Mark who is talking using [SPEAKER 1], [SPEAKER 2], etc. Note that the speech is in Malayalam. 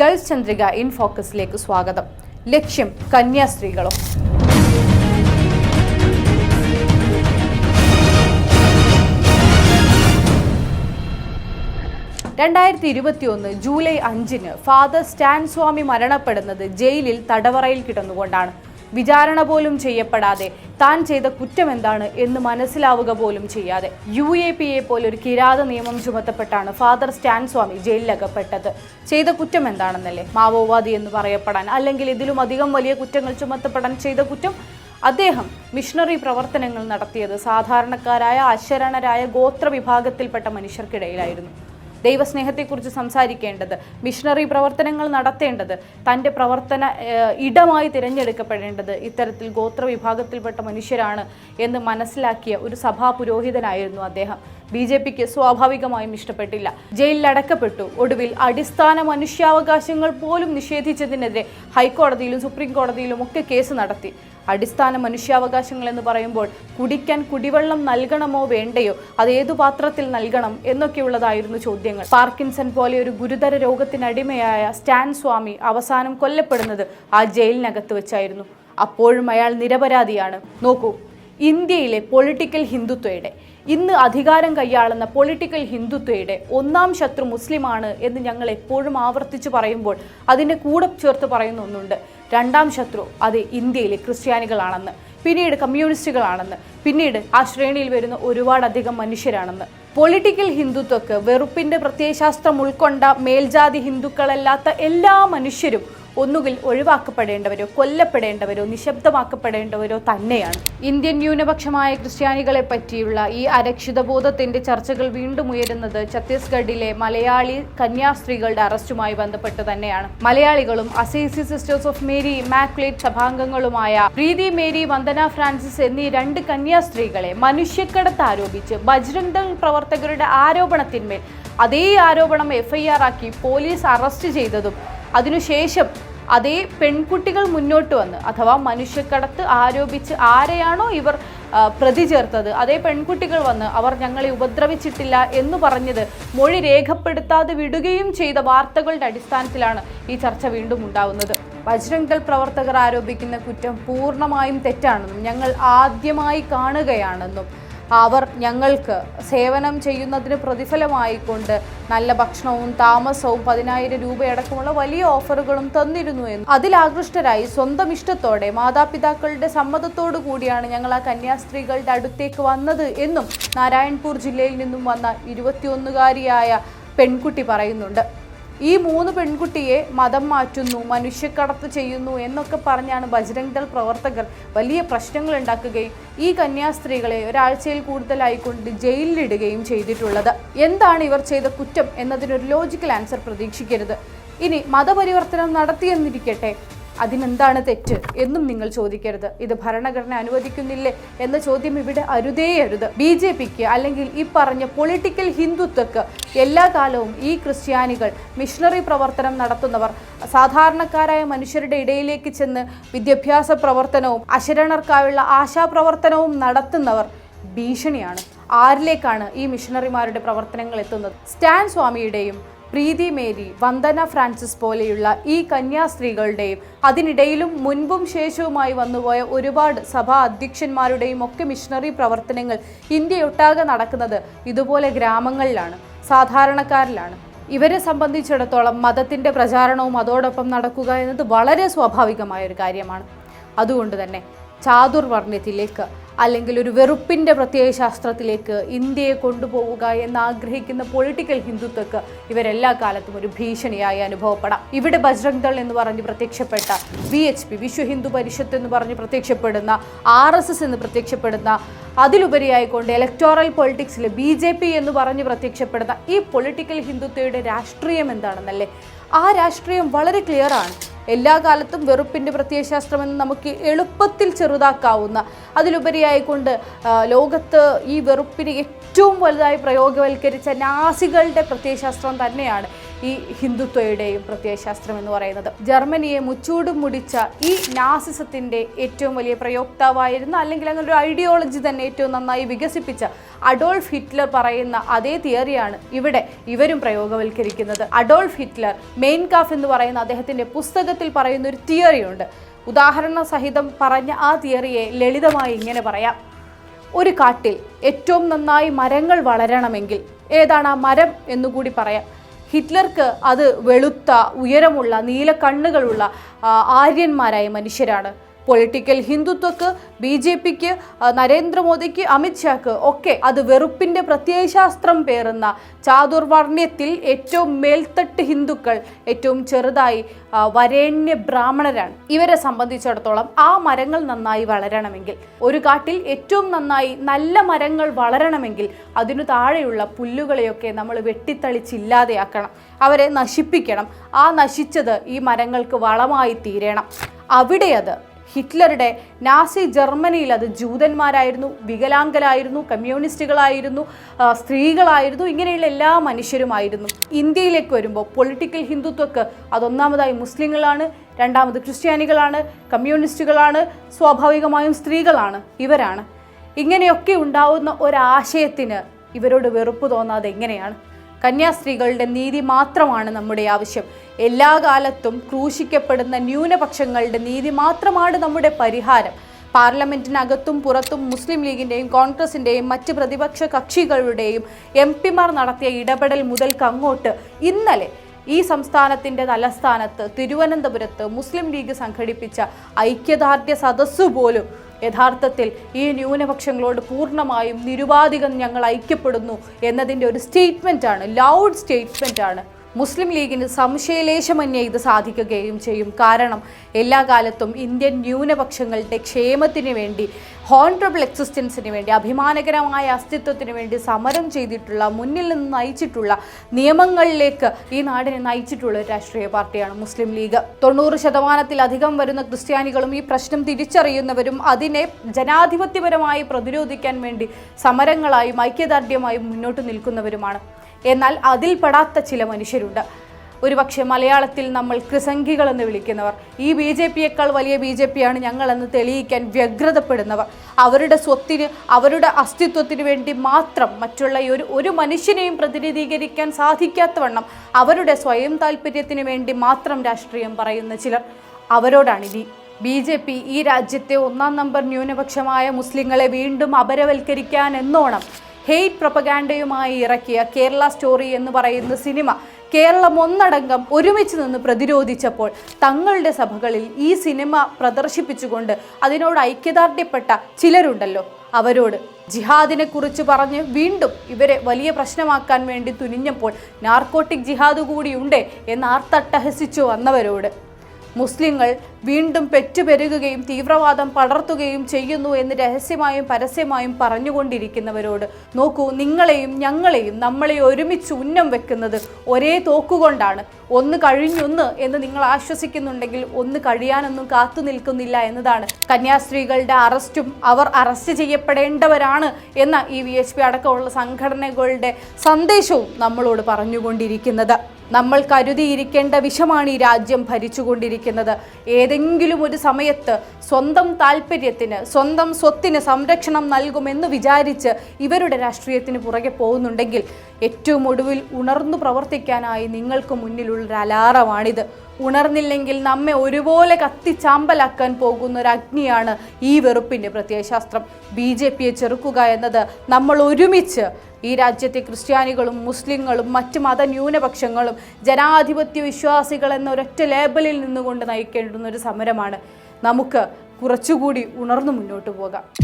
[SPEAKER 1] ഗൾഫ് ചന്ദ്രിക ഇൻ ഫോക്കസിലേക്ക് സ്വാഗതം. ലക്ഷ്യം കന്യാസ്ത്രീകളോ രണ്ടായിരത്തി ഇരുപത്തിയൊന്ന് ജൂലൈ അഞ്ചിന് ഫാദർ സ്റ്റാൻ സ്വാമി മരണപ്പെടുന്നത് ജയിലിൽ തടവറയിൽ കിടന്നുകൊണ്ടാണ്. വിചാരണ പോലും ചെയ്യപ്പെടാതെ താൻ ചെയ്ത കുറ്റം എന്താണ് എന്ന് മനസ്സിലാവുക പോലും ചെയ്യാതെ യു എ പി എ പോലെ ഒരു കിരാത നിയമം ചുമത്തപ്പെട്ടാണ് ഫാദർ സ്റ്റാൻ സ്വാമി ജയിലിലകപ്പെട്ടത്. ചെയ്ത കുറ്റം എന്താണെന്നല്ലേ? മാവോവാദി എന്ന് പറയപ്പെടാൻ അല്ലെങ്കിൽ ഇതിലും അധികം വലിയ കുറ്റങ്ങൾ ചുമത്തപ്പെടാൻ ചെയ്ത കുറ്റം? അദ്ദേഹം മിഷണറി പ്രവർത്തനങ്ങൾ നടത്തിയത് സാധാരണക്കാരായ അശരണരായ ഗോത്ര വിഭാഗത്തിൽപ്പെട്ട മനുഷ്യർക്കിടയിലായിരുന്നു. ദൈവസ്നേഹത്തെക്കുറിച്ച് സംസാരിക്കേണ്ടത് മിഷണറി പ്രവർത്തനങ്ങൾ നടത്തേണ്ടത് തന്റെ പ്രവർത്തന ഇടമായി തിരഞ്ഞെടുക്കപ്പെടേണ്ടത് ഇത്തരത്തിൽ ഗോത്ര വിഭാഗത്തിൽപ്പെട്ട മനുഷ്യരാണ് എന്ന് മനസ്സിലാക്കിയ ഒരു സഭാ പുരോഹിതനായിരുന്നു അദ്ദേഹം. ബി ജെ പിക്ക് സ്വാഭാവികമായും ഇഷ്ടപ്പെട്ടില്ല. ജയിലിൽ അടക്കപ്പെട്ടു. ഒടുവിൽ അടിസ്ഥാന മനുഷ്യാവകാശങ്ങൾ പോലും നിഷേധിച്ചതിനെതിരെ ഹൈക്കോടതിയിലും സുപ്രീം കോടതിയിലും ഒക്കെ കേസ് നടത്തി. അടിസ്ഥാന മനുഷ്യാവകാശങ്ങൾ എന്ന് പറയുമ്പോൾ കുടിക്കാൻ കുടിവെള്ളം നൽകണമോ വേണ്ടയോ? അത് ഏതു പാത്രത്തിൽ നൽകണം എന്നൊക്കെയുള്ളതായിരുന്നു ചോദ്യങ്ങൾ. പാർക്കിൻസൺ പോലെ ഒരു ഗുരുതര രോഗത്തിനടിമയായ സ്റ്റാൻ സ്വാമി അവസാനം കൊല്ലപ്പെടുന്നത് ആ ജയിലിനകത്ത് വെച്ചായിരുന്നു. അപ്പോഴും അയാൾ നിരപരാധിയാണ്. നോക്കൂ ഇന്ത്യയിലെ പൊളിറ്റിക്കൽ ഹിന്ദുത്വയുടെ ഇന്ന് അധികാരം കൈയാളുന്ന പൊളിറ്റിക്കൽ ഹിന്ദുത്വയുടെ ഒന്നാം ശത്രു മുസ്ലിമാണ് എന്ന് ഞങ്ങൾ എപ്പോഴും ആവർത്തിച്ച് പറയുമ്പോൾ അതിന്റെ കൂടെ ചേർത്ത് പറയുന്ന ഒന്നുണ്ട്. രണ്ടാം ശത്രു അത് ഇന്ത്യയിലെ ക്രിസ്ത്യാനികളാണെന്ന്. പിന്നീട് കമ്മ്യൂണിസ്റ്റുകളാണെന്ന്. പിന്നീട് ആ ശ്രേണിയിൽ വരുന്ന ഒരുപാടധികം മനുഷ്യരാണെന്ന്. പൊളിറ്റിക്കൽ ഹിന്ദുത്വക്ക് വെറുപ്പിന്റെ പ്രത്യയശാസ്ത്രം ഉൾക്കൊണ്ട മേൽജാതി ഹിന്ദുക്കളല്ലാത്ത എല്ലാ മനുഷ്യരും ഒന്നുകിൽ ഒഴിവാക്കപ്പെടേണ്ടവരോ കൊല്ലപ്പെടേണ്ടവരോ നിശബ്ദമാക്കപ്പെടേണ്ടവരോ തന്നെയാണ്. ഇന്ത്യൻ ന്യൂനപക്ഷമായ ക്രിസ്ത്യാനികളെ പറ്റിയുള്ള ഈ അരക്ഷിതബോധത്തിന്റെ ചർച്ചകൾ വീണ്ടും ഉയരുന്നത് ഛത്തീസ്ഗഡിലെ മലയാളി കന്യാസ്ത്രീകളുടെ അറസ്റ്റുമായി ബന്ധപ്പെട്ട് തന്നെയാണ്. മലയാളികളും Assisi sisters of Mary Immaculate സഭാംഗങ്ങളുമായ Preethi Mary Vandana Francis എന്നീ രണ്ട് കന്യാസ്ത്രീകളെ മനുഷ്യക്കടത്ത് ആരോപിച്ച് ബജ്രംഗ് ദൾ പ്രവർത്തകരുടെ ആരോപണത്തിന്മേൽ അതേ ആരോപണം എഫ്ഐആർ ആക്കി പോലീസ് അറസ്റ്റ് ചെയ്തതും അതിനുശേഷം അതേ പെൺകുട്ടികൾ മുന്നോട്ട് വന്ന് അഥവാ മനുഷ്യക്കടത്ത് ആരോപിച്ച് ആരെയാണോ ഇവർ പ്രതി ചേർത്തത് അതേ പെൺകുട്ടികൾ വന്ന് അവർ ഞങ്ങളെ ഉപദ്രവിച്ചിട്ടില്ല എന്ന് പറഞ്ഞത് മൊഴി രേഖപ്പെടുത്താതെ വിടുകയും ചെയ്ത വാർത്തകളുടെ അടിസ്ഥാനത്തിലാണ് ഈ ചർച്ച വീണ്ടും ഉണ്ടാവുന്നത്. ബജ്രംഗൽ പ്രവർത്തകർ ആരോപിക്കുന്ന കുറ്റം പൂർണമായും തെറ്റാണെന്നും ഞങ്ങൾ ആദ്യമായി കാണുകയാണെന്നും അവർ ഞങ്ങൾക്ക് സേവനം ചെയ്യുന്നതിന് പ്രതിഫലമായിക്കൊണ്ട് നല്ല ഭക്ഷണവും താമസവും പതിനായിരം രൂപയടക്കമുള്ള വലിയ ഓഫറുകളും തന്നിരുന്നു എന്ന് അതിൽ ആകൃഷ്ടരായി സ്വന്തം ഇഷ്ടത്തോടെ മാതാപിതാക്കളുടെ സമ്മതത്തോടു കൂടിയാണ് ഞങ്ങൾ ആ കന്യാസ്ത്രീകളുടെ അടുത്തേക്ക് വന്നത് എന്നും നാരായൺപൂർ ജില്ലയിൽ നിന്നും വന്ന ഇരുപത്തിയൊന്നുകാരിയായ പെൺകുട്ടി പറയുന്നുണ്ട്. ഈ മൂന്ന് പെൺകുട്ടിയെ മതം മാറ്റുന്നു മനുഷ്യക്കടത്ത് ചെയ്യുന്നു എന്നൊക്കെ പറഞ്ഞാണ് ബജ്രംഗ് ദൾ പ്രവർത്തകർ വലിയ പ്രശ്നങ്ങൾ ഉണ്ടാക്കുകയും ഈ കന്യാസ്ത്രീകളെ ഒരാഴ്ചയിൽ കൂടുതലായിക്കൊണ്ട് ജയിലിലിടുകയും ചെയ്തിട്ടുള്ളത്. എന്താണ് ഇവർ ചെയ്ത കുറ്റം എന്നതിനൊരു ലോജിക്കൽ ആൻസർ പ്രതീക്ഷിക്കരുത്. ഇനി മതപരിവർത്തനം നടത്തിയെന്നിരിക്കട്ടെ അതിനെന്താണ് തെറ്റ് എന്നും നിങ്ങൾ ചോദിക്കരുത്. ഇത് ഭരണഘടന അനുവദിക്കുന്നില്ലേ എന്ന ചോദ്യം ഇവിടെ അരുതേ അരുത് ബി ജെ പിക്ക് അല്ലെങ്കിൽ ഈ പറഞ്ഞ പൊളിറ്റിക്കൽ ഹിന്ദുത്വക്ക് എല്ലാ കാലവും ഈ ക്രിസ്ത്യാനികൾ മിഷണറി പ്രവർത്തനം നടത്തുന്നവർ സാധാരണക്കാരായ മനുഷ്യരുടെ ഇടയിലേക്ക് ചെന്ന് വിദ്യാഭ്യാസ പ്രവർത്തനവും അശരണർക്കായുള്ള ആശാപ്രവർത്തനവും നടത്തുന്നവർ ഭീഷണിയാണ്. ആരിലേക്കാണ് ഈ മിഷണറിമാരുടെ പ്രവർത്തനങ്ങൾ എത്തുന്നത്? സ്റ്റാൻ സ്വാമിയുടെയും പ്രീതി മേരി വന്ദന ഫ്രാൻസിസ് പോലെയുള്ള ഈ കന്യാസ്ത്രീകളുടെയും അതിനിടയിലും മുൻപും ശേഷവുമായി വന്നുപോയ ഒരുപാട് സഭാ അധ്യക്ഷന്മാരുടെയും ഒക്കെ മിഷണറി പ്രവർത്തനങ്ങൾ ഇന്ത്യയൊട്ടാകെ നടക്കുന്നത് ഇതുപോലെ ഗ്രാമങ്ങളിലാണ് സാധാരണക്കാരിലാണ്. ഇവരെ സംബന്ധിച്ചിടത്തോളം മതത്തിന്റെ പ്രചാരണവും അതോടൊപ്പം നടക്കുക എന്നത് വളരെ സ്വാഭാവികമായ ഒരു കാര്യമാണ്. അതുകൊണ്ട് തന്നെ ചാതുർവർണയത്തിലേക്ക് അല്ലെങ്കിൽ ഒരു വെറുപ്പിന്റെ പ്രത്യയശാസ്ത്രത്തിലേക്ക് ഇന്ത്യയെ കൊണ്ടുപോവുക എന്ന് ആഗ്രഹിക്കുന്ന പൊളിറ്റിക്കൽ ഹിന്ദുത്വക്ക് ഇവരെല്ലാ കാലത്തും ഒരു ഭീഷണിയായി അനുഭവപ്പെടാം. ഇവിടെ ബജ്രംഗ് ദൾ എന്ന് പറഞ്ഞ് പ്രത്യക്ഷപ്പെട്ട V H P Vishwa Hindu Parishad എന്ന് പറഞ്ഞ് പ്രത്യക്ഷപ്പെടുന്ന ആർ എസ് എസ് എന്ന് പ്രത്യക്ഷപ്പെടുന്ന അതിലുപരിയായിക്കൊണ്ട് ഇലക്ടോറൽ പൊളിറ്റിക്സിൽ ബി ജെ പി എന്ന് പറഞ്ഞ് പ്രത്യക്ഷപ്പെടുന്ന ഈ പൊളിറ്റിക്കൽ ഹിന്ദുത്വയുടെ രാഷ്ട്രീയം എന്താണെന്നല്ലേ? ആ രാഷ്ട്രീയം വളരെ ക്ലിയർ ആണ്. എല്ലാ കാലത്തും വെറുപ്പിന്റെ പ്രത്യയശാസ്ത്രമെന്ന് നമുക്ക് എളുപ്പത്തിൽ ചെറുതാക്കാവുന്ന അതിലുപരിയായിക്കൊണ്ട് ലോകത്ത് ഈ വെറുപ്പിന് ഏറ്റവും വലുതായി പ്രയോഗവൽക്കരിച്ച നാസികളുടെ പ്രത്യയശാസ്ത്രം തന്നെയാണ്. ഈ ഹിന്ദുത്വയുടെയും പ്രത്യയശാസ്ത്രം എന്ന് പറയുന്നത്. ജർമ്മനിയെ മുച്ചൂടും മുടിച്ച ഈ നാസിസത്തിന്റെ ഏറ്റവും വലിയ പ്രയോക്താവായിരുന്ന അല്ലെങ്കിൽ അങ്ങനെ ഒരു ഐഡിയോളജി തന്നെ ഏറ്റവും നന്നായി വികസിപ്പിച്ച അഡോൾഫ് ഹിറ്റ്ലർ പറയുന്ന അതേ തിയറിയാണ് ഇവിടെ ഇവരും പ്രയോഗവൽക്കരിക്കുന്നത്. അഡോൾഫ് ഹിറ്റ്ലർ മെയിൻ കാഫ് എന്ന് പറയുന്ന അദ്ദേഹത്തിന്റെ പുസ്തകത്തിൽ പറയുന്ന ഒരു തിയറിയുണ്ട്. ഉദാഹരണ സഹിതം പറഞ്ഞ ആ തിയറിയെ ലളിതമായി ഇങ്ങനെ പറയാം. ഒരു കാട്ടിൽ ഏറ്റവും നന്നായി മരങ്ങൾ വളരണമെങ്കിൽ ഏതാണ് ആ മരം എന്നുകൂടി പറയാം. ഹിറ്റ്ലർക്ക് അത് വെളുത്ത ഉയരമുള്ള നീല കണ്ണുകളുള്ള ആര്യന്മാരായ മനുഷ്യരാണ്. പൊളിറ്റിക്കൽ ഹിന്ദുത്വക്ക് ബി ജെ പിക്ക് നരേന്ദ്രമോദിക്ക് അമിത്ഷാക്ക് ഒക്കെ അത് വെറുപ്പിന്റെ പ്രത്യയശാസ്ത്രം പേറുന്ന ചാതുർവർണ്യത്തിൽ ഏറ്റവും മേൽത്തട്ട് ഹിന്ദുക്കൾ ഏറ്റവും ചെറുതായി വരേണ്യ ബ്രാഹ്മണരാണ്. ഇവരെ സംബന്ധിച്ചിടത്തോളം ആ മരങ്ങൾ നന്നായി വളരണമെങ്കിൽ ഒരു കാട്ടിൽ ഏറ്റവും നന്നായി നല്ല മരങ്ങൾ വളരണമെങ്കിൽ അതിനു താഴെയുള്ള പുല്ലുകളെയൊക്കെ നമ്മൾ വെട്ടിത്തളിച്ചില്ലാതെയാക്കണം. അവരെ നശിപ്പിക്കണം. ആ നശിച്ചത് ഈ മരങ്ങൾക്ക് വളമായി തീരണം. അവിടെ അത് ഹിറ്റ്ലറുടെ നാസി ജർമ്മനിയിൽ അത് ജൂതന്മാരായിരുന്നു വികലാംഗലായിരുന്നു കമ്മ്യൂണിസ്റ്റുകളായിരുന്നു സ്ത്രീകളായിരുന്നു ഇങ്ങനെയുള്ള എല്ലാ മനുഷ്യരുമായിരുന്നു. ഇന്ത്യയിലേക്ക് വരുമ്പോൾ പൊളിറ്റിക്കൽ ഹിന്ദുത്വക്ക് അതൊന്നാമതായി മുസ്ലിങ്ങളാണ് രണ്ടാമത് ക്രിസ്ത്യാനികളാണ് കമ്മ്യൂണിസ്റ്റുകളാണ് സ്വാഭാവികമായും സ്ത്രീകളാണ് ഇവരാണ്. ഇങ്ങനെയൊക്കെ ഉണ്ടാവുന്ന ഒരാശയത്തിന് ഇവരോട് വെറുപ്പ് തോന്നാതെ എങ്ങനെയാണ്? കന്യാസ്ത്രീകളുടെ നീതി മാത്രമാണ് നമ്മുടെ ആവശ്യം. എല്ലാ കാലത്തും ക്രൂശിക്കപ്പെടുന്ന ന്യൂനപക്ഷങ്ങളുടെ നീതി മാത്രമാണ് നമ്മുടെ പരിഹാരം. പാർലമെന്റിനകത്തും പുറത്തും മുസ്ലിം ലീഗിന്റെയും കോൺഗ്രസിന്റെയും മറ്റ് പ്രതിപക്ഷ കക്ഷികളുടെയും എം പിമാർ നടത്തിയ ഇടപെടൽ മുതൽക്ക് അങ്ങോട്ട് ഇന്നലെ ഈ സംസ്ഥാനത്തിന്റെ തലസ്ഥാനത്ത് തിരുവനന്തപുരത്ത് മുസ്ലിം ലീഗ് സംഘടിപ്പിച്ച ഐക്യദാർഢ്യ സദസ്സു പോലും യഥാർത്ഥത്തിൽ ഈ ന്യൂനപക്ഷങ്ങളോട് പൂർണമായും നിരുപാധികം ഞങ്ങൾ ഐക്യപ്പെടുന്നു എന്നതിന്റെ ഒരു സ്റ്റേറ്റ്മെന്റ് ആണ് ലൗഡ് സ്റ്റേറ്റ്മെന്റ് ആണ് മുസ്ലിം ലീഗിന് സംശയലേശമന്യേ ഇത് സാധിക്കുകയും ചെയ്യും. കാരണം എല്ലാ കാലത്തും ഇന്ത്യൻ ന്യൂനപക്ഷങ്ങളുടെ ക്ഷേമത്തിന് വേണ്ടി ഹോൺറബിൾ എക്സിസ്റ്റൻസിന് വേണ്ടി അഭിമാനകരമായ അസ്തിത്വത്തിന് വേണ്ടി സമരം ചെയ്തിട്ടുള്ള മുന്നിൽ നിന്ന് നയിച്ചിട്ടുള്ള നിയമങ്ങളിലേക്ക് ഈ നാടിനെ നയിച്ചിട്ടുള്ള ഒരു രാഷ്ട്രീയ പാർട്ടിയാണ് മുസ്ലിം ലീഗ്. തൊണ്ണൂറ് ശതമാനത്തിലധികം വരുന്ന ക്രിസ്ത്യാനികളും ഈ പ്രശ്നം തിരിച്ചറിയുന്നവരും അതിനെ ജനാധിപത്യപരമായി പ്രതിരോധിക്കാൻ വേണ്ടി സമരങ്ങളായും ഐക്യദാർഢ്യമായും മുന്നോട്ട് നിൽക്കുന്നവരുമാണ്. എന്നാൽ അതിൽ പെടാത്ത ചില മനുഷ്യരുണ്ട്. ഒരുപക്ഷെ മലയാളത്തിൽ നമ്മൾ കൃസംഖികൾ എന്ന് വിളിക്കുന്നവർ ഈ ബി ജെ പിയേക്കാൾ വലിയ ബി ജെ പിയാണ് ഞങ്ങളെന്ന് തെളിയിക്കാൻ വ്യഗ്രതപ്പെടുന്നവർ. അവരുടെ സ്വത്തിന് അവരുടെ അസ്തിത്വത്തിന് വേണ്ടി മാത്രം മറ്റുള്ള ഒരു ഒരു മനുഷ്യനെയും പ്രതിനിധീകരിക്കാൻ സാധിക്കാത്തവണ്ണം അവരുടെ സ്വയം താല്പര്യത്തിന് വേണ്ടി മാത്രം രാഷ്ട്രീയം പറയുന്ന ചിലർ അവരോടാണിനി ബി ജെ പി ഈ രാജ്യത്തെ ഒന്നാം നമ്പർ ന്യൂനപക്ഷമായ മുസ്ലിങ്ങളെ വീണ്ടും അപരവൽക്കരിക്കാൻ എന്നോണം ഹെയ്റ്റ് പ്രൊപ്പഗാൻഡയുമായി ഇറക്കിയ കേരള സ്റ്റോറി എന്ന് പറയുന്ന സിനിമ കേരളം ഒന്നടങ്കം ഒരുമിച്ച് നിന്ന് പ്രതിരോധിച്ചപ്പോൾ തങ്ങളുടെ സഭകളിൽ ഈ സിനിമ പ്രദർശിപ്പിച്ചുകൊണ്ട് അതിനോട് ഐക്യദാർഢ്യപ്പെട്ട ചിലരുണ്ടല്ലോ. അവരോട് ജിഹാദിനെ കുറിച്ച് പറഞ്ഞ് വീണ്ടും ഇവരെ വലിയ പ്രശ്നമാക്കാൻ വേണ്ടി തുനിഞ്ഞപ്പോൾ നാർക്കോട്ടിക് ജിഹാദ് കൂടിയുണ്ട് എന്ന് ആർത്തട്ടഹസിച്ചു വന്നവരോട്. മുസ്ലിങ്ങൾ വീണ്ടും പെറ്റുപെരുകുകയും തീവ്രവാദം പടർത്തുകയും ചെയ്യുന്നു എന്ന് രഹസ്യമായും പരസ്യമായും പറഞ്ഞുകൊണ്ടിരിക്കുന്നവരോട് നോക്കൂ നിങ്ങളെയും ഞങ്ങളെയും നമ്മളെ ഒരുമിച്ച് ഉന്നം വെക്കുന്നത് ഒരേ തോക്കുകൊണ്ടാണ്. ഒന്ന് കഴിഞ്ഞൊന്ന് എന്ന് നിങ്ങൾ ആശ്വസിക്കുന്നുണ്ടെങ്കിൽ ഒന്ന് കഴിയാനൊന്നും കാത്തു നിൽക്കുന്നില്ല എന്നതാണ്. കന്യാസ്ത്രീകളുടെ അറസ്റ്റും അവർ അറസ്റ്റ് ചെയ്യപ്പെടേണ്ടവരാണ് എന്ന ഈ വി അടക്കമുള്ള സംഘടനകളുടെ സന്ദേശവും നമ്മളോട് പറഞ്ഞുകൊണ്ടിരിക്കുന്നത്. നമ്മൾ കരുതിയിരിക്കേണ്ട വിഷമാണ് ഈ രാജ്യം ഭരിച്ചുകൊണ്ടിരിക്കുന്നത്. ഏതെങ്കിലും ഒരു സമയത്ത് സ്വന്തം താല്പര്യത്തിന് സ്വന്തം സ്വത്തിന് സംരക്ഷണം നൽകുമെന്ന് വിചാരിച്ച് ഇവരുടെ രാഷ്ട്രീയത്തിന് പുറകെ പോകുന്നുണ്ടെങ്കിൽ ഏറ്റവും ഒടുവിൽ ഉണർന്നു പ്രവർത്തിക്കാനായി നിങ്ങൾക്ക് മുന്നിലുള്ള അലാറമാണിത്. ഉണർന്നില്ലെങ്കിൽ നമ്മെ ഒരുപോലെ കത്തിച്ചാമ്പലാക്കാൻ പോകുന്ന ഒരു അഗ്നിയാണ് ഈ വെറുപ്പിന്റെ പ്രത്യയശാസ്ത്രം. ബി ജെ പിയെ ചെറുക്കുക എന്നത് നമ്മൾ ഒരുമിച്ച് ഈ രാജ്യത്തെ ക്രിസ്ത്യാനികളും മുസ്ലിങ്ങളും മറ്റ് മതന്യൂനപക്ഷങ്ങളും ജനാധിപത്യ വിശ്വാസികൾ എന്ന ഒരൊറ്റ ലേബലിൽ നിന്നുകൊണ്ട് നയിക്കേണ്ടുന്ന ഒരു സമരമാണ്. നമുക്ക് കുറച്ചുകൂടി ഉണർന്നു മുന്നോട്ട് പോകാം.